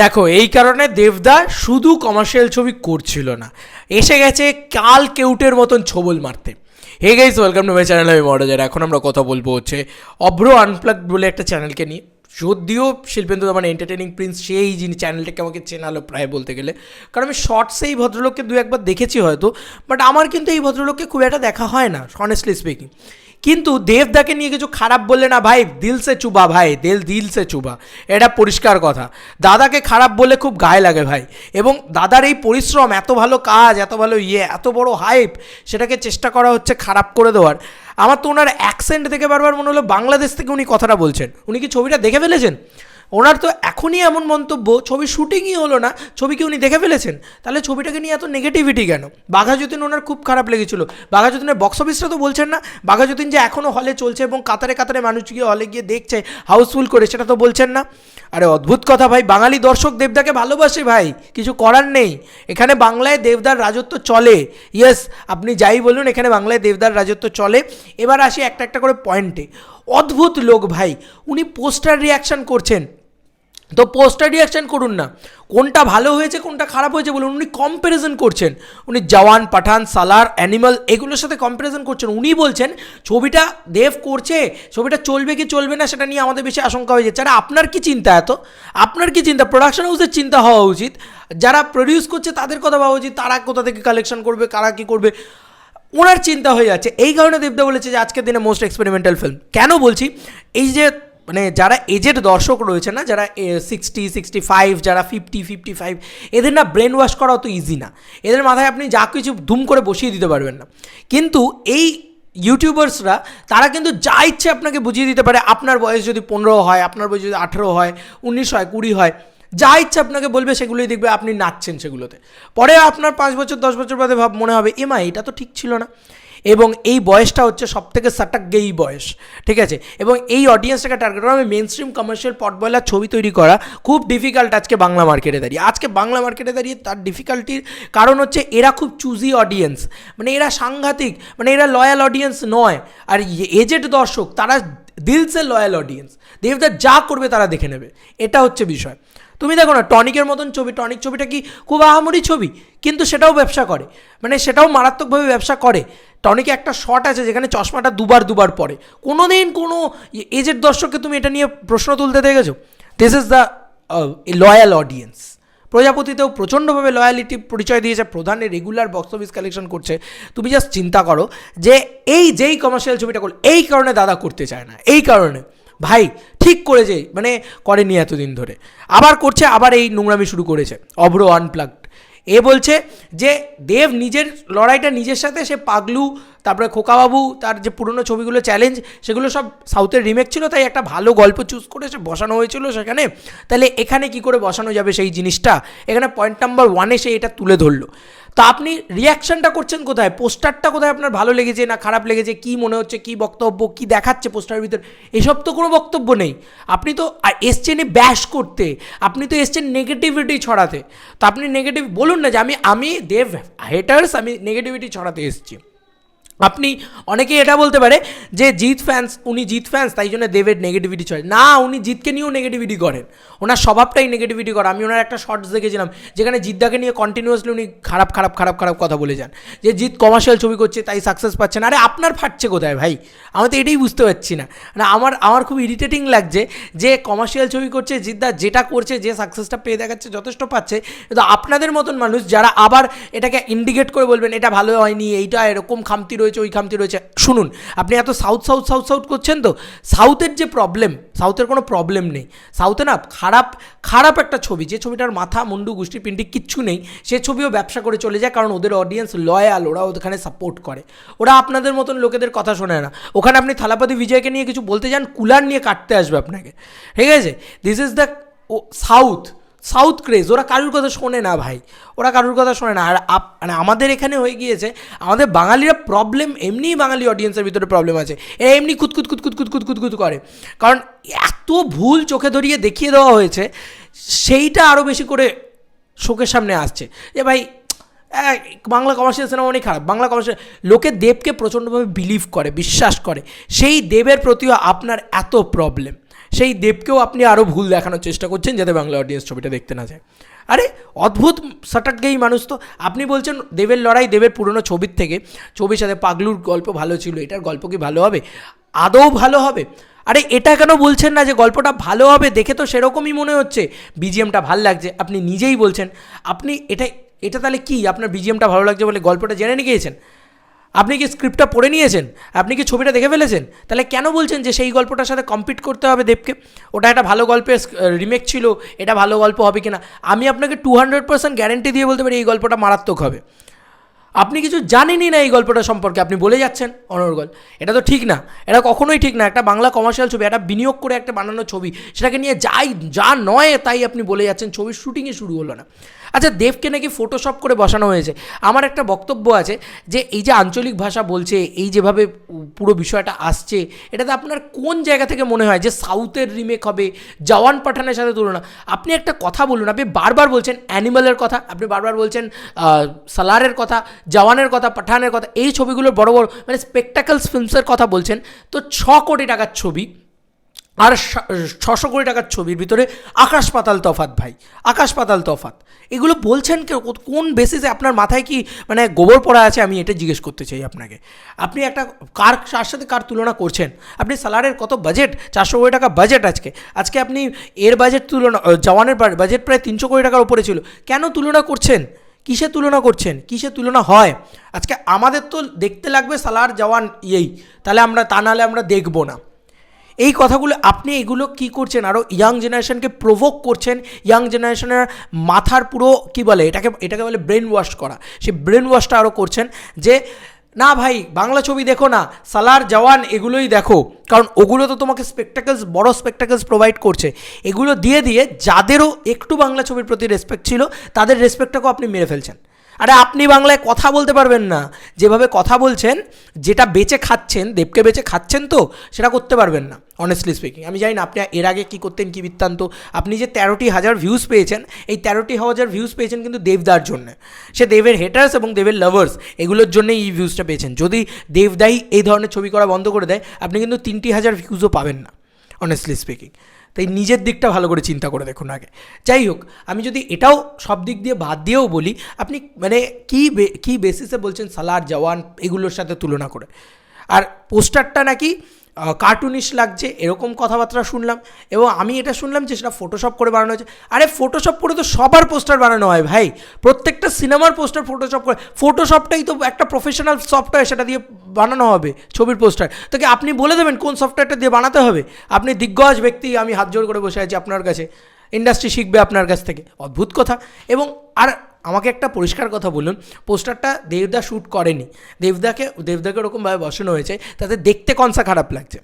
দেখো, এই কারণে দেবদা শুধু কমার্শিয়াল ছবি করছিল না। এসে গেছে কাল কেউটের মতন ছবল মারতে। Hey guys welcome to my channel আমি মডাজার এখন আমরা কথা বলব হচ্ছে অভ্র আনপ্লাগ বলে একটা চ্যানেলকে নিয়ে। যদিও শিল্পেন্দু মানে এন্টারটেনিং প্রিন্স সেই যিনি চ্যানেলটাকে আমাকে চেনালো প্রায় বলতে গেলে। কারণ আমি শর্টসে এই ভদ্রলোককে দু একবার দেখেছি হয়তো বাট আমার কিন্তু এই ভদ্রলোককে খুব একটা দেখা হয় না অনেস্টলি স্পিকিং কিন্তু দেবদাকে নিয়ে কিছু খারাপ বললে না ভাই, দিল সে চুবা ভাই, দিল দিল সে চুবা। এটা পরিষ্কার কথা। দাদাকে খারাপ বলে খুব গায়ে লাগে ভাই। এবং দাদার এই পরিশ্রম, এত ভালো কাজ, এত ভালো ইয়ে এত বড় হাইপ সেটাকে চেষ্টা করা হচ্ছে খারাপ করে দেওয়ার। আমার তো ওনার অ্যাকসেন্ট দেখে বারবার মনে হলো বাংলাদেশ থেকে উনি কথাটা বলছেন। উনি কি ছবিটা দেখে ফেলেছেন? ওনার তো এখনই এমন মন্তব্য, ছবি শুটিংই হলো না, ছবি কি উনি দেখে ফেলেছেন? তাহলে ছবিটাকে নিয়ে এত নেগেটিভিটি কেন? বাঘা যতীন ওনার খুব খারাপ লেগেছিল। বাঘা যতীনের বক্স অফিসটা তো বলছেন না বাঘা যতীন যে এখনও হলে চলছে এবং কাতারে কাতারে মানুষ গিয়ে হলে গিয়ে দেখছে হাউসফুল করে, সেটা তো বলছেন না। আরে অদ্ভুত কথা ভাই, বাঙালি দর্শক দেবদাকে ভালোবাসে ভাই, কিছু করার নেই। এখানে বাংলায় দেবদার রাজত্ব চলে। ইয়েস আপনি যাই বলুন, এখানে বাংলায় দেবদার রাজত্ব চলে। এবার আসি একটা একটা করে পয়েন্টে অদ্ভুত লোক ভাই, উনি পোস্টার রিয়াকশন করছেন। তো পোস্টার রিয়াকশন করুন না। কোনটা ভালো হয়েছে, কোনটা খারাপ হয়েছে বলুন। উনি কম্প্যারিজন করছেন। উনি জওয়ান, পাঠান, সালার অ্যানিমাল এগুলোর সাথে কম্প্যারিজন করছেন। উনি বলছেন, ছবিটা দেব করছে, ছবিটা চলবে কি চলবে না সেটা নিয়ে আমাদের বেশি আশঙ্কা হয়ে যাচ্ছে আর আপনার কি চিন্তা এত? আপনার কি চিন্তা? প্রোডাকশন হাউসের চিন্তা হওয়া উচিত। যারা প্রডিউস করছে তাদের কথা ভাবা উচিত। তারা কোথা থেকে কালেকশন করবে, কারা কী করবে? ওনার চিন্তা হয়ে যাচ্ছে। এই কারণে দেবদা বলেছে যে, আজকের দিনে মোস্ট এক্সপেরিমেন্টাল ফিল্ম কেন বলছি? এই যে মানে যারা এজেড দর্শক রয়েছে না, যারা সিক্সটি সিক্সটি ফাইভ যারা ফিফটি ফিফটি ফাইভ এদের না ব্রেন ওয়াশ করা অত ইজি না। এদের মাথায় আপনি যা কিছু ধুম করে বসিয়ে দিতে পারবেন না। কিন্তু এই ইউটিউবার্সরা তারা কিন্তু যা ইচ্ছে আপনাকে বুঝিয়ে দিতে পারে। আপনার বয়স যদি পনেরো হয়, আপনার বয়স যদি আঠেরো হয়, উনিশ হয়, কুড়ি হয়, যা ইচ্ছে আপনাকে বলবে, সেগুলোই দেখবে, আপনি নাচছেন সেগুলোতে। পরে আপনার পাঁচ বছর, দশ বছর বাদে ভাব, মনে হবে এমা এটা তো ঠিক ছিল না। এবং এই বয়সটা হচ্ছে সব থেকে সাটাক গেই বয়স, ঠিক আছে? এবং এই অডিয়েন্সটাকে টার্গেট করা আমি মেন স্ট্রিম কমার্শিয়াল পটবয়লার ছবি তৈরি করা, খুব ডিফিকাল্ট আজকে বাংলা মার্কেটে দাঁড়িয়ে। আজকে বাংলা মার্কেটে দাঁড়িয়ে তার ডিফিকাল্টির কারণ হচ্ছে এরা খুব চুজি অডিয়েন্স মানে এরা সাংঘাতিক মানে এরা লয়াল অডিয়েন্স নয়। আর এজেড দর্শক, তারা দিলসে লয়াল অডিয়েন্স দেবদার যা করবে তারা দেখে নেবে। এটা হচ্ছে বিষয়। তুমি দেখো না, টনিকের মতন ছবি, টনিক ছবিটা কি খুব আহামরি ছবি? কিন্তু সেটাও ব্যবসা করে। মানে সেটাও মারাত্মকভাবে ব্যবসা করে। টনিকে একটা শট আছে যেখানে চশমাটা দুবার দুবার পরে। কোনো দিন কোনো এজের দর্শককে তুমি এটা নিয়ে প্রশ্ন তুলতে দেখেছ? This is the loyal audience প্রজাপতিতেও প্রচণ্ডভাবে লয়ালিটি পরিচয় দিয়েছে, প্রধানের রেগুলার বক্স অফিস কালেকশন করছে। তুমি জাস্ট চিন্তা করো যে এই, যেই কমার্শিয়াল ছবিটা করল, এই কারণে দাদা করতে চায় না। এই কারণে। ভাই, ঠিক করেছে। মানে করেনি এতদিন ধরে। আবার করছে, আবার এই নোংরামি শুরু করেছে। অভ্র আনপ্লাগড এ বলছে যে, দেব নিজের, লড়াইটা নিজের সাথে, সে পাগলু তারপরে খোকাবাবু, তার যে পুরনো ছবিগুলো চ্যালেঞ্জ সেগুলো সব সাউথের রিমেক ছিল, তাই একটা ভালো গল্প চুজ করে সে বসানো হয়েছিল সেখানে। তাহলে এখানে কি করে বসানো যাবে সেই জিনিসটা? এখানে পয়েন্ট নাম্বার ওয়ানে সে এটা তুলে ধরলো। তো আপনি রিয়াকশনটা করছেন কোথায়? পোস্টারটা কোথায় আপনার ভালো লেগেছে না খারাপ লেগেছে? কি মনে হচ্ছে? কি বক্তব্য? কি দেখাচ্ছে পোস্টারের ভিতর? এসব তো কোনো বক্তব্য নেই। আপনি তো এসছেন ব্যাশ করতে। আপনি তো এসছেন নেগেটিভিটি ছড়াতে। তো আপনি নেগেটিভ বলুন না যে আমি আমি দেব হেটার্স আমি নেগেটিভিটি ছড়াতে এসেছি। আপনি অনেকেই এটা বলতে পারে যে জিৎ ফ্যান্স উনি জিৎ ফ্যান্স তাই জন্য দেবের নেগেটিভিটি চলে না, উনি জিতকে নিয়েও নেগেটিভিটি করেন। ওনার স্বভাবটাই নেগেটিভিটি করে। আমি ওনার একটা শর্টস দেখেছিলাম, যেখানে জিদ্দাকে নিয়ে কন্টিনিউয়াসলি উনি খারাপ খারাপ খারাপ খারাপ কথা বলে যান। যে জিৎ কমার্শিয়াল ছবি করছে, তাই সাকসেস পাচ্ছে না। আরে, আপনার ফাটছে কোথায় ভাই? আমি তো এটাই বুঝতে পারছি না। না আমার আমার খুব ইরিটেটিং লাগছে যে কমার্শিয়াল ছবি করছে জিদ্দা যেটা করছে, যে সাকসেসটা পেয়ে দেখাচ্ছে, যথেষ্ট পাচ্ছে। কিন্তু আপনাদের মতন মানুষ যারা আবার এটাকে ইন্ডিকেট করে বলবেন, এটা ভালো হয়নি, এইটা এরকম খামতি রয়েছে ওই খামতি রয়েছে। শুনুন, আপনি এত সাউথ সাউথ সাউথ সাউথ করছেন তো সাউথের যে প্রবলেম সাউথের কোনো প্রবলেম নেই। সাউথে না খারাপ খারাপ একটা ছবি, যে ছবিটার মাথা, মুন্ডু, গোষ্ঠী, পিন্ডি কিচ্ছু নেই, সে ছবিও ব্যবসা করে চলে যায়, কারণ ওদের অডিয়েন্স লয়াল ওরা ওখানে সাপোর্ট করে। ওরা আপনাদের মতন লোকেদের কথা শোনে না। ওখানে আপনি থালাপতি বিজয়কে নিয়ে কিছু বলতে যান, কুলার নিয়ে কাটতে আসবে আপনাকে। ঠিক আছে? দিস ইজ দ্য ও সাউথ সাউথ ক্রেজ, ওরা কারুর কথা শোনে না ভাই। ওরা কারুর কথা শোনে না। আর মানে আমাদের এখানে হয়ে গিয়েছে, আমাদের বাঙালিরা প্রবলেম এমনিই বাঙালি অডিয়েন্সের ভিতরে প্রবলেম আছে। এমনি কুতকুত কুতকুত কুতকুত কুতকুত করে। কারণ এত ভুল চোখে ধরিয়ে দেখিয়ে দেওয়া হয়েছে, সেইটা আরও বেশি করে শোকের সামনে আসছে। যে ভাই বাংলা কমার্শিয়াল সিনেমা অনেক খারাপ। বাংলা কমার্শিয়াল লোকে দেবকে প্রচণ্ডভাবে বিলিভ করে, বিশ্বাস করে। সেই দেবের প্রতিও আপনার এত প্রবলেম সেই দেবকেও আপনি আরও ভুল দেখানোর চেষ্টা করছেন যাতে বাংলা অডিয়েন্স ছবিটা দেখতে না যায়। আরে, অদ্ভুত সাটাকগেই মানুষ তো। আপনি বলছেন দেবের লড়াই দেবের পুরনো ছবির থেকে। ছবির সাথে পাগলুর গল্প ভালো ছিল, এটার গল্প কি ভালো হবে? আদৌ ভালো হবে? আরে, এটা কেন বলছেন না যে গল্পটা ভালো হবে? দেখে তো সেরকমই মনে হচ্ছে। বিজিএমটা ভালো লাগছে, আপনি নিজেই বলছেন। আপনি এটা এটা তাহলে কি? আপনার বিজিএমটা ভালো লাগছে বলে গল্পটা জেনে নিয়ে গিয়েছেন? আপনি কি স্ক্রিপ্টটা পড়ে নিয়েছেন? আপনি কি ছবিটা দেখে ফেলেছেন? তাহলে কেন বলছেন যে সেই গল্পটার সাথে কম্পিট করতে হবে দেবকে? ওটা একটা ভালো গল্পের রিমেক ছিল, এটা ভালো গল্প হবে কিনা? আমি আপনাকে টু হান্ড্রেড পার্সেন্ট গ্যারেন্টি দিয়ে বলতে পারি এই গল্পটা মারাত্মক হবে। আপনি কিছু জানেনই না এই গল্পটা সম্পর্কে, আপনি বলে যাচ্ছেন অনর্গল। এটা তো ঠিক না, এটা কখনোই ঠিক না। একটা বাংলা কমার্শিয়াল ছবি, একটা বিনিয়োগ করে একটা বানানো ছবি, সেটাকে নিয়ে যাই, যা নয় তাই আপনি বলে যাচ্ছেন, ছবির শুটিংই শুরু হলো না। আচ্ছা দেবকে নাকি ফটোশপ করে বসানো হয়েছে। আমার একটা বক্তব্য আছে যে, এই যে আঞ্চলিক ভাষা বলছে, এই যেভাবে পুরো বিষয়টা আসছে, এটাতে আপনার কোন জায়গা থেকে মনে হয় যে সাউথের রিমেক হবে জওয়ান পাঠানের সাথে তুলনা? আপনি একটা কথা বলুন, আপনি বারবার বলছেন অ্যানিমালের কথা, আপনি বারবার বলছেন সালারের কথা জওয়ানের কথা পাঠানের কথা, এই ছবিগুলোর বড় বড় মানে স্পেকটাকলস ফিল্মসের কথা বলছেন, তো ছ কোটি টাকার ছবি আর ছশো কোটি টাকার ছবির ভিতরে আকাশ পাতাল তফাত ভাই, আকাশ পাতাল তফাত। এগুলো বলছেন কেউ? কোন বেসিসে আপনার মাথায় কি মানে গোবর পড়া আছে? আমি এটা জিজ্ঞেস করতে চাই আপনাকে। আপনি একটা কার কার সাথে কার তুলনা করছেন? আপনি সালারের কত বাজেট চারশো কোটি টাকা বাজেট আজকে। আজকে আপনি এর বাজেট তুলনা জওয়ানের বাজেট প্রায় তিনশো কোটি টাকার উপরে ছিল। কেন তুলনা করছেন? কিসে তুলনা করছেন? কিসে তুলনা হয়? আজকে আমাদের তো দেখতে লাগবে সালার, জওয়ান ইয়েই। তাহলে আমরা, তা নাহলে আমরা দেখব না। এই কথাগুলো আপনি এগুলো কি করছেন? আরও ইয়াং জেনারেশনকে প্রভোক করছেন। ইয়াং জেনারেশনের মাথার পুরো কি বলে? এটাকে এটাকে বলে ব্রেন ওয়াশ করা। সেই ব্রেন ওয়াশটা আরও করছেন যে, না ভাই, বাংলা ছবি দেখো না। সালার জওয়ান এগুলোই দেখো। কারণ ওগুলো তো তোমাকে স্পেকটাকেলস বড় স্পেকটাকেলস প্রোভাইড করছে। এগুলো দিয়ে দিয়ে যাদেরও একটু বাংলা ছবির প্রতি রেসপেক্ট ছিল, তাদের রেসপেক্টটাকেও আপনি মেরে ফেলছেন। আরে আপনি বাংলায় কথা বলতে পারবেন না। যেভাবে কথা বলছেন, যেটা বেচে খাচ্ছেন, দেবকে বেচে খাচ্ছেন তো, সেটা করতে পারবেন না অনেস্টলি স্পিকিং আমি জানি না আপনি এর আগে কী করতেন, কী বৃত্তান্ত। আপনি যে তেরোটি হাজার ভিউজ পেয়েছেন, এই তেরোটি হাজার ভিউজ পেয়েছেন কিন্তু দেবদার জন্য। সে দেবের হেটার্স এবং দেবের লাভার্স এগুলোর জন্যই এই ভিউজটা পেয়েছেন। যদি দেবদাই এই ধরনের ছবি করা বন্ধ করে দেয়, আপনি কিন্তু তিনটি হাজার ভিউজও পাবেন না অনেস্টলি স্পিকিং তাই নিজের দিকটা ভালো করে চিন্তা করে দেখুন আগে। যাই হোক, আমি যদি এটাও সব দিক দিয়ে বাদ দিয়েও বলি, আপনি মানে কী কী বেসিসে বলছেন সালার, জওয়ান, এগুলোর সাথে তুলনা করে? আর পোস্টারটা নাকি কার্টুনিশ লাগছে, এরকম কথাবার্তা শুনলাম। এবং আমি এটা শুনলাম যে সেটা ফটোশপ করে বানানো হয়েছে। আরে ফটোশপ করে তো সবার পোস্টার বানানো হয় ভাই। প্রত্যেকটা সিনেমার পোস্টার ফটোশপ করে। ফটোশপটাই তো একটা প্রফেশনাল সফটওয়্যার সেটা দিয়ে বানানো হবে, ছবির পোস্টার। তো কি আপনি বলে দেবেন কোন সফটওয়্যারটা দিয়ে বানাতে হবে? আপনি দিগ্গজ ব্যক্তি, আমি হাত জোড় করে বসে আছি আপনার কাছে। ইন্ডাস্ট্রি শিখবে আপনার কাছ থেকে। অদ্ভুত কথা। এবং আর আমাকে একটা পরিষ্কার কথা বলুন, পোস্টারটা দেবদা শ্যুট করেনি। দেবদাকে দেবদাকে ওরকমভাবে বসানো হয়েছে, তাতে দেখতে কনসা খারাপ লাগছে।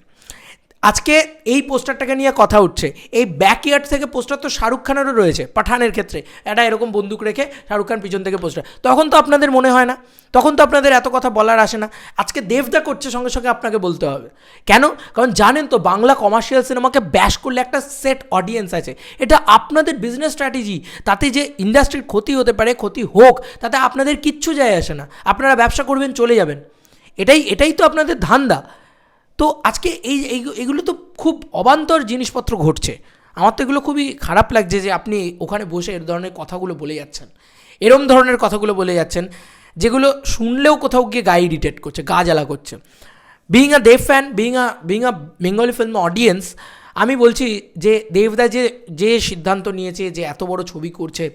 আজকে এই পোস্টারটাকে নিয়ে কথা উঠছে। এই ব্যাকইয়ার্ড থেকে পোস্টার তো শাহরুখ খানেরও রয়েছে পাঠানের ক্ষেত্রে। একটা এরকম বন্দুক রেখে শাহরুখ খান পিছন থেকে পোস্টার। তখন তো আপনাদের মনে হয় না। তখন তো আপনাদের এত কথা বলার আসে না। আজকে দেবদা করছে সঙ্গে সঙ্গে আপনাকে বলতে হবে। কেন? কারণ জানেন তো বাংলা কমার্শিয়াল সিনেমাকে ব্যাশ করলে একটা সেট অডিয়েন্স আছে। এটা আপনাদের বিজনেস স্ট্র্যাটেজি তাতে যে ইন্ডাস্ট্রির ক্ষতি হতে পারে, ক্ষতি হোক, তাতে আপনাদের কিচ্ছু যায় আসে না। আপনারা ব্যবসা করবেন, চলে যাবেন। এটাই এটাই তো আপনাদের ধান্দা। তো আজকে এই এগুলো তো খুব অবান্তর জিনিসপত্র ঘটছে। আমার তো এগুলো খুবই খারাপ লাগছে যে আপনি ওখানে বসে এর ধরনের কথাগুলো বলে যাচ্ছেন। এরম ধরনের কথাগুলো বলে যাচ্ছেন, যেগুলো শুনলেও কোথাও গিয়ে গায়ে ইরিটেট করছে, গা জ্বালা করছে। Being a Dev fan being a being a Bengali film audience আমি বলছি যে দেবদা যে যে সিদ্ধান্ত নিয়েছে যে এত বড় ছবি করছে,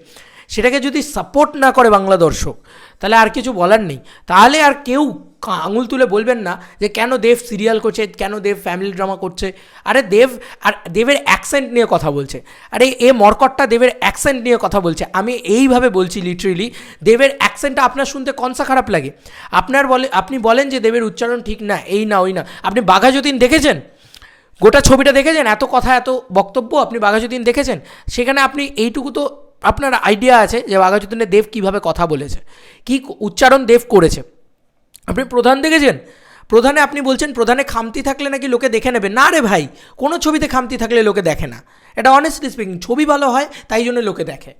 সেটাকে যদি সাপোর্ট না করে বাংলা দর্শক, তাহলে আর কিছু বলার নেই। তাহলে আর কেউ আঙুল তুলে বলবেন না যে কেন দেব সিরিয়াল করছে, কেন দেব ফ্যামিলি ড্রামা করছে। আরে দেব, আর দেবের অ্যাকসেন্ট নিয়ে কথা বলছে। আরে এ মরকটটা দেবের অ্যাকসেন্ট নিয়ে কথা বলছে। আমি এইভাবে বলছি লিটারেলি দেবের অ্যাকসেন্টটা আপনার শুনতে কনসা খারাপ লাগে। আপনার বলে আপনি বলেন যে দেবের উচ্চারণ ঠিক না, এই না, ওই না। আপনি বাঘা যতীন দেখেছেন? গোটা ছবিটা দেখেছেন? এত কথা, এত বক্তব্য আপনি বাঘাযতীন দেখেছেন? সেখানে আপনি এইটুকু তো আপনার আইডিয়া আছে যে বাঘাযতীনে দেব কীভাবে কথা বলেছে, কি উচ্চারণ দেব করেছে। আপনি প্রধান দেখেছেন? প্রধানে আপনি বলছেন, প্রধানে খামতি থাকলে নাকি লোকে দেখে নেবে। না রে ভাই, কোনো ছবিতে খামতি থাকলে লোকে দেখে না। এটা অনেস্টলি স্পিকিং ছবি ভালো হয়, তাই জন্য লোকে দেখে।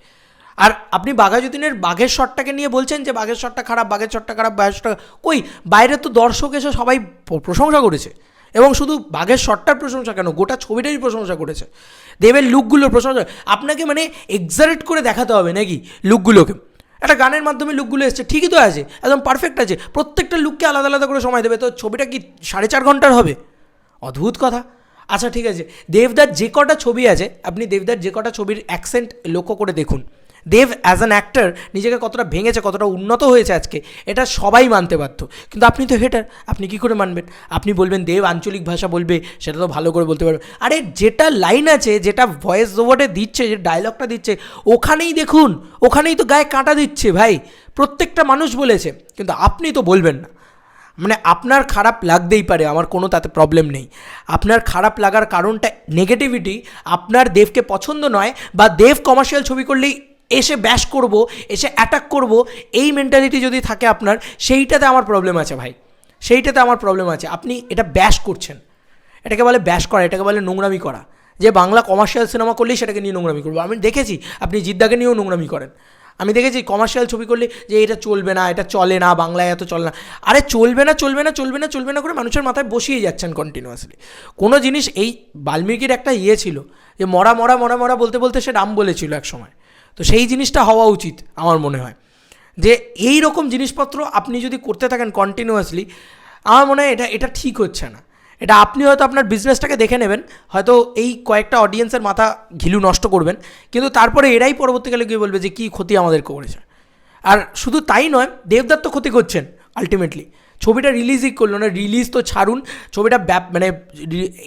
আর আপনি বাঘাযতীনের বাঘের শটটাকে নিয়ে বলছেন যে, বাঘের শটটা খারাপ, বাঘের শটটা খারাপ, বাঘের শটটা কই? বাইরে তো দর্শক এসে সবাই প্রশংসা করেছে। এবং শুধু বাঘের শটটার প্রশংসা কেন? গোটা ছবিটারই প্রশংসা করেছে। দেবের লুকগুলোর প্রশংসা। আপনাকে মানে এক্সারেট করে দেখাতে হবে নাকি লুকগুলোকে একটা গানের মাধ্যমে লুকগুলো এসছে, ঠিকই তো আছে, একদম পারফেক্ট আছে। প্রত্যেকটা লুককে আলাদা আলাদা করে সময় দেবে, তো ছবিটা কি সাড়ে চার ঘণ্টার হবে? অদ্ভুত কথা। আচ্ছা ঠিক আছে, দেবদার যে কটা ছবি আছে, আপনি দেবদার যে কটা ছবির অ্যাকসেন্ট লক্ষ্য করে দেখুন। দেব অ্যাজ অ্যান অ্যাক্টর নিজেকে কতটা ভেঙেছে, কতটা উন্নত হয়েছে আজকে, এটা সবাই মানতে বাধ্য। কিন্তু আপনি তো হেটার আপনি কি করে মানবেন? আপনি বলবেন, দেব আঞ্চলিক ভাষা বলবে, সেটা তো ভালো করে বলতে পারবেন আরে যেটা লাইন আছে, যেটা ভয়েস ওভারে দিচ্ছে, যে ডায়লগটা দিচ্ছে, ওখানেই দেখুন, ওখানেই তো গায়ে কাঁটা দিচ্ছে ভাই। প্রত্যেকটা মানুষ বলেছে, কিন্তু আপনি তো বলবেন না। মানে আপনার খারাপ লাগতেই পারে, আমার কোনো তাতে প্রবলেম নেই। আপনার খারাপ লাগার কারণটা নেগেটিভিটি আপনার দেবকে পছন্দ নয়, বা দেব কমার্শিয়াল ছবি করলেই এসে ব্যাশ করব, এসে অ্যাটাক করব, এই মেন্টালিটি যদি থাকে আপনার, সেইটাতে আমার প্রবলেম আছে ভাই। সেইটাতে আমার প্রবলেম আছে। আপনি এটা ব্যাশ করছেন। এটাকে বলে ব্যাশ করা, এটাকে বলে নোংরামি করা। যে বাংলা কমার্শিয়াল সিনেমা করলেই সেটাকে নিয়ে নোংরামি করব। আমি দেখেছি, আপনি জিদ্দাকে নিয়েও নোংরামি করেন। আমি দেখেছি কমার্শিয়াল ছবি করলে যে এটা চলবে না, এটা চলে না, বাংলায় এত চলে না। আরে চলবে না চলবে না চলবে না চলবে না করে মানুষের মাথায় বসিয়ে যাচ্ছেন কন্টিনিউয়াসলি কোনো জিনিস এই বাল্মীকির একটা ইয়ে ছিল, যে মরা মরা মরা মরা বলতে বলতে সে রাম বলেছিল এক সময় তো সেই জিনিসটা হওয়া উচিত আমার মনে হয়। যে এই রকম জিনিসপত্র আপনি যদি করতে থাকেন কন্টিনিউয়াসলি আমার মনে হয় এটা এটা ঠিক হচ্ছে না। এটা আপনি হয়তো আপনার বিজনেসটাকে দেখে নেবেন, হয়তো এই কয়েকটা অডিয়েন্সের মাথা ঘিলু নষ্ট করবেন, কিন্তু তারপরে এরাই পরবর্তীকালে গিয়ে বলবে যে কী ক্ষতি আমাদের করেছে। আর শুধু তাই নয় দেবদার তো ক্ষতি করছেন আলটিমেটলি ছবিটা রিলিজই করল না রিলিজ তো ছাড়ুন, ছবিটা ব্যাপ মানে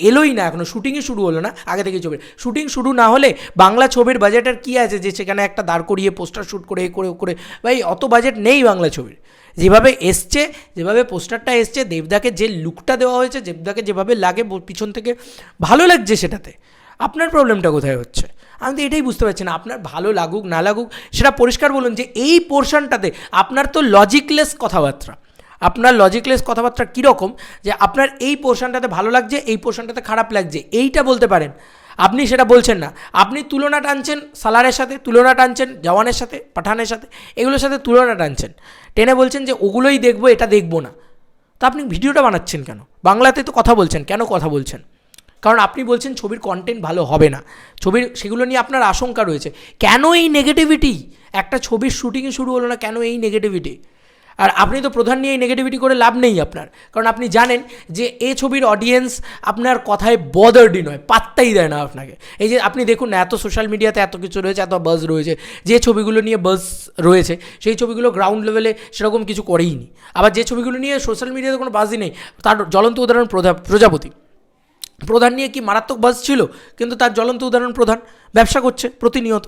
এলোই না এখনও শুটিংই শুরু হলো না, আগে থেকে ছবি। শুটিং শুরু না হলে বাংলা ছবির বাজেটের কী আছে যে সেখানে একটা দাঁড় করিয়ে পোস্টার শ্যুট করে করে করে, ভাই অত বাজেট নেই বাংলা ছবির। যেভাবে এসছে, যেভাবে পোস্টারটা এসছে, দেবদাকে যে লুকটা দেওয়া হয়েছে, দেবদাকে যেভাবে লাগে পিছন থেকে ভালো লাগছে সেটাতে। আপনার প্রবলেমটা কোথায় হচ্ছে? আমি তো এটাই বুঝতে পারছি না, আপনার ভালো লাগুক, না লাগুক, সেটা পরিষ্কার বলুন যে এই পোর্শনটাতে আপনার তো লজিকলেস কথাবার্তা। আপনার লজিকলেস কথাবার্তা কীরকম যে আপনার এই পোর্শনটাতে ভালো লাগছে, এই পোর্শনটাতে খারাপ লাগছে, এইটা বলতে পারেন। আপনি সেটা বলছেন না। আপনি তুলনা টানছেন সালারের সাথে, তুলনা টানছেন জওয়ানের সাথে, পাঠানের সাথে, এগুলোর সাথে তুলনা টানছেন। টেনে বলছেন যে ওগুলোই দেখব, এটা দেখব না। তা আপনি ভিডিওটা বানাচ্ছেন কেন? বাংলাতে তো কথা বলছেন, কেন কথা বলছেন? কারণ আপনি বলছেন ছবির কন্টেন্ট ভালো হবে না। ছবির, সেগুলো নিয়ে আপনার আশঙ্কা রয়েছে। কেন এই নেগেটিভিটি একটা ছবির শুটিংই শুরু হলো না, কেন এই নেগেটিভিটি আর আপনি তো প্রধান নিয়ে এই নেগেটিভিটি করে লাভ নেই আপনার। কারণ আপনি জানেন যে এ ছবির অডিয়েন্স আপনার কথায় বদার্ডি নয়, পাত্তাই দেয় না আপনাকে। এই যে আপনি দেখুন এত সোশ্যাল মিডিয়াতে এত কিছু রয়েছে, এত বাজ রয়েছে, যে ছবিগুলো নিয়ে বাজ রয়েছে, সেই ছবিগুলো গ্রাউন্ড লেভেলে সেরকম কিছু করেই নি। আবার যে ছবিগুলো নিয়ে সোশ্যাল মিডিয়াতে কোনো বাজই নেই, তার জ্বলন্ত উদাহরণ প্রজা- প্রজাপতি। প্রধান নিয়ে কি মারাত্মক বাস ছিল? কিন্তু তার জ্বলন্ত উদাহরণ প্রধান, ব্যবসা করছে প্রতিনিয়ত।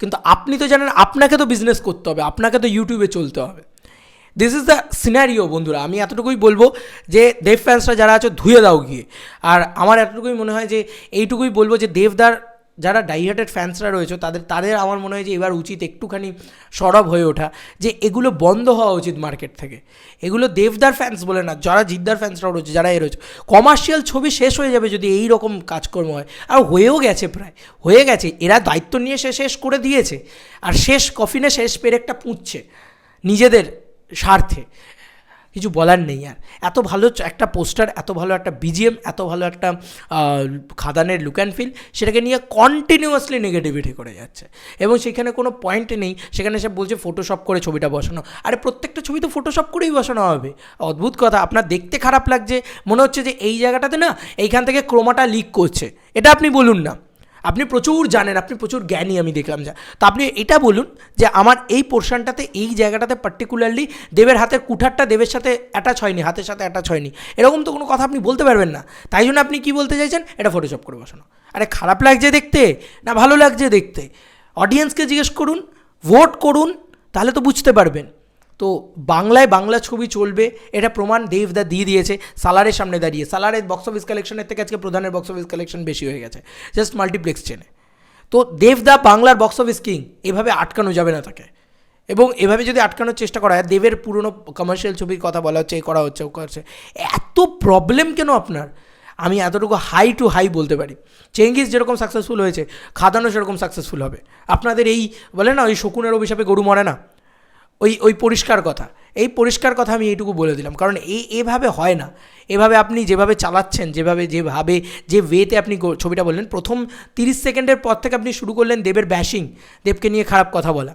কিন্তু আপনি তো জানেন, আপনাকে তো বিজনেস করতে হবে, আপনাকে তো ইউটিউবে চলতে হবে। দিস ইজ দ্য সিনারিও বন্ধুরা। আমি এতটুকুই বলব যে দেব ফ্যান্সরা যারা আছে, ধুয়ে দাও গিয়ে। আর আমার এতটুকুই মনে হয় যে, এইটুকুই বলব যে দেবদার যারা ডাইহার্টেড ফ্যান্সরা রয়েছে, তাদের তাদের আমার মনে হয় যে, এবার উচিত একটুখানি সরব হয়ে ওঠা যে, এগুলো বন্ধ হওয়া উচিত মার্কেট থেকে। এগুলো দেবদার ফ্যান্স বলে না, যারা জিদ্দার ফ্যান্সরাও রয়েছে, যারা এ রয়েছে। কমার্শিয়াল ছবি শেষ হয়ে যাবে যদি এই রকম কাজকর্ম হয়। আর হয়েও গেছে প্রায়। হয়ে গেছে। এরা দায়িত্ব নিয়ে সে শেষ করে দিয়েছে। আর শেষ কফিনে শেষ পেরেকটা পুঁতছে। নিজেদের স্বার্থে। কিছু বলার নেই আর। এত ভালো একটা পোস্টার, এত ভালো একটা বিজিএম এত ভালো একটা খাদানের লুক অ্যান্ড ফিল সেটাকে নিয়ে কন্টিনিউয়াসলি নেগেটিভিটি করে যাচ্ছে। এবং সেখানে কোনো পয়েন্ট নেই, সেখানে সে বলছে ফটোশপ করে ছবিটা বসানো। আরে প্রত্যেকটা ছবি তো ফটোশপ করেই বসানো হবে। অদ্ভুত কথা, আপনার দেখতে খারাপ লাগছে, মনে হচ্ছে যে এই জায়গাটাতে না, এইখান থেকে ক্রোমাটা লিক করছে। এটা আপনি বলুন না। আপনি প্রচুর জানেন, আপনি প্রচুর জ্ঞানী আমি দেখলাম যা। তো আপনি এটা বলুন যে আমার এই পোর্শনটাতে এই জায়গাটাতে পার্টিকুলারলি দেবের হাতের কুঠারটা দেবের সাথে অ্যাটাচ হয়নি, হাতের সাথে অ্যাটাচ হয়নি। এরকম তো কোনো কথা আপনি বলতে পারবেন না। তাই জন্য আপনি কি বলতে চাইছেন? এটা ফটোশপ করে বসানো। আরে খারাপ লাগছে দেখতে, না ভালো লাগছে দেখতে? অডিয়েন্সকে জিজ্ঞেস করুন ভোট করুন, তাহলে তো বুঝতে পারবেন। তো বাংলায় বাংলা ছবি চলবে, এটা প্রমাণ দেবদা দিয়ে দিয়েছে সালারের সামনে দাঁড়িয়ে। সালারের বক্স অফিস কালেকশনের থেকে আজকে প্রধানের বক্স অফিস কালেকশন বেশি হয়ে গেছে জাস্ট মাল্টিপ্লেক্স চেনে। তো দেবদা বাংলার বক্স অফিস কিং এভাবে আটকানো যাবে না তাকে। এবং এভাবে যদি আটকানোর চেষ্টা করা হয়, দেবের পুরনো কমার্শিয়াল ছবির কথা বলা হচ্ছে, এ করা হচ্ছে, ও করছে এত প্রবলেম কেন আপনার? আমি এতটুকু হাই টু হাই বলতে পারি। চেঙ্গিস যেরকম সাকসেসফুল হয়েছে খাদানো সেরকম সাকসেসফুল হবে। আপনাদের এই, বলে না, ওই শকুনের অভিশাপে গরু মরে না? ওই ওই পরিষ্কার কথা। এই পরিষ্কার কথা আমি এইটুকু বলে দিলাম। কারণ এই এভাবে হয় না। এভাবে আপনি যেভাবে চালাচ্ছেন, যেভাবে যেভাবে, যে ওয়েতে আপনি ছবিটা বললেন, প্রথম তিরিশ সেকেন্ডের পর থেকে আপনি শুরু করলেন দেবের ব্যাশিং দেবকে নিয়ে খারাপ কথা বলা।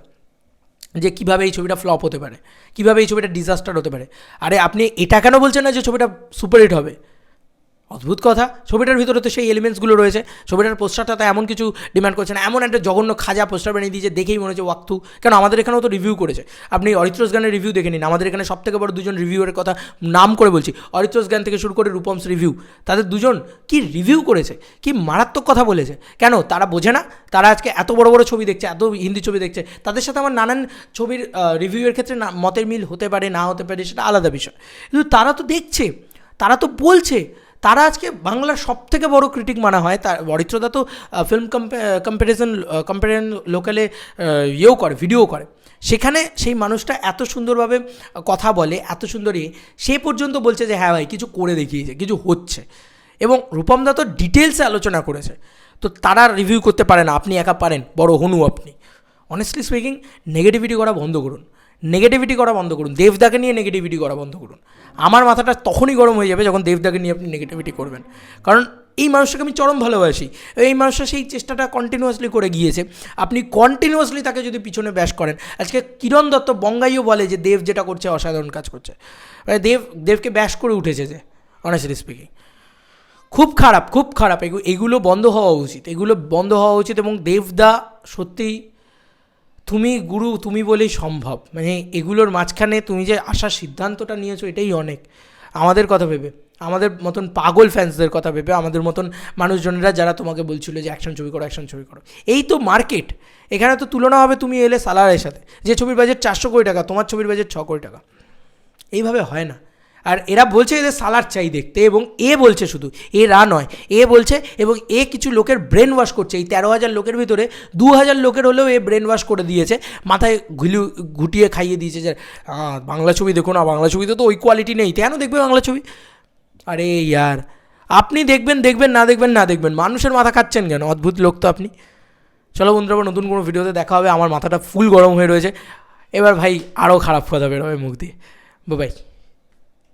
যে কীভাবে এই ছবিটা ফ্লপ হতে পারে, কীভাবে এই ছবিটা ডিজাস্টার হতে পারে। আরে আপনি এটা কেন বলছেন না যে ছবিটা সুপারহিট হবে? অদ্ভুত কথা। ছবিটার ভিতরে তো সেই এলিমেন্টসগুলো রয়েছে। ছবিটার পোস্টারটা তো এমন কিছু ডিমান্ড করছে না। এমন একটা জঘন্য খাজা পোস্টার বানিয়ে দিয়েছে, দেখেই মনে হচ্ছে ওয়াক্তু কেন? আমাদের এখানেও তো রিভিউ করেছে। আপনি অরিত্রস গানের রিভিউ দেখে নিন। আমাদের এখানে সব থেকে বড় দুজন রিভিউয়ের কথা নাম করে বলছি। অরিত্রস গান থেকে শুরু করে রূপমস রিভিউ তাদের দুজন কি রিভিউ করেছে? কি মারাত্মক কথা বলেছে? কেন? তারা বোঝে না? তারা আজকে এত বড় বড় ছবি দেখছে, এত হিন্দি ছবি দেখছে। তাদের সাথে আমার নানান ছবির রিভিউয়ের ক্ষেত্রে মতের মিল হতে পারে, না হতে পারে, সেটা আলাদা বিষয়। কিন্তু তারা তো দেখছে, তারা তো বলছে তারা আজকে বাংলার সব থেকে বড় ক্রিটিক মানা হয়, তার অরিত্রদা তো ফিল্ম কম্প্যারিজন কম্প্যারিজন লোকালে ইয়েও করে ভিডিও করে। সেখানে সেই মানুষটা এত সুন্দরভাবে কথা বলে, এত সুন্দর ইয়ে সে পর্যন্ত বলছে যে হ্যাঁ ভাই, কিছু করে দেখিয়েছে, কিছু হচ্ছে। এবং রূপমদা তো ডিটেলসে আলোচনা করেছে। তো তারা রিভিউ করতে পারে না, আপনি একা পারেন, বড় হনু আপনি। অনেস্টলি স্পিকিং নেগেটিভিটি করা বন্ধ করুন। নেগেটিভিটি করা বন্ধ করুন, দেবদাকে নিয়ে নেগেটিভিটি করা বন্ধ করুন। আমার মাথাটা তখনই গরম হয়ে যাবে যখন দেবদাকে নিয়ে আপনি নেগেটিভিটি করবেন। কারণ এই মানুষটাকে আমি চরম ভালোবাসি। এই মানুষটা সেই চেষ্টাটা কন্টিনিউয়াসলি করে গিয়েছে। আপনি কন্টিনিউয়াসলি তাকে যদি পিছনে ব্যাস করেন, আজকে কিরণ দত্ত বঙ্গাইও বলে যে দেব যেটা করছে অসাধারণ কাজ করছে। মানে দেব, দেবকে ব্যাস করে উঠেছে যে অনেস্টলি স্পিকিং খুব খারাপ খুব খারাপ। এগু- এগুলো বন্ধ হওয়া উচিত। এগুলো বন্ধ হওয়া উচিত এবং দেবদা সত্যিই তুমি গুরু, তুমি বলেই সম্ভব। মানে এগুলোর মাঝখানে তুমি যে আসার সিদ্ধান্তটা নিয়েছো, এটাই অনেক। আমাদের কথা ভেবে, আমাদের মতন পাগল ফ্যান্সদের কথা ভেবে, আমাদের মতন মানুষজনেরা যারা তোমাকে বলছিল যে অ্যাকশন ছবি করো অ্যাকশন ছবি করো। এই তো মার্কেট এখানে তো তুলনা হবে তুমি এলে সালারের সাথে। যে ছবির বাজেট চারশো কোটি টাকা, তোমার ছবির বাজেট ছ কোটি টাকা। এইভাবে হয় না। আর এরা বলছে এদের সালার চাই দেখতে এবং এ বলছে শুধু, এ রা নয়, এ বলছে এবং এ কিছু লোকের ব্রেন ওয়াশ করছে। এই তেরো হাজার লোকের ভিতরে দু হাজার লোকের হলেও এ ব্রেন ওয়াশ করে দিয়েছে। মাথায় ঘুলু ঘুটিয়ে খাইয়ে দিয়েছে যে বাংলা ছবি দেখো না বাংলা ছবিতে তো ওই কোয়ালিটি নেই। কেন দেখবে বাংলা ছবি? আরে ইয়ার, আপনি দেখবেন দেখবেন, না দেখবেন না দেখবেন। মানুষের মাথা খাচ্ছেন কেন? অদ্ভুত লোক তো আপনি। চলো বন্ধুরা নতুন কোনো ভিডিওতে দেখা হবে। আমার মাথাটা ফুল গরম হয়ে রয়েছে। এবার ভাই আরও খারাপ কথা বেরোবে মুখ দিয়ে। বাই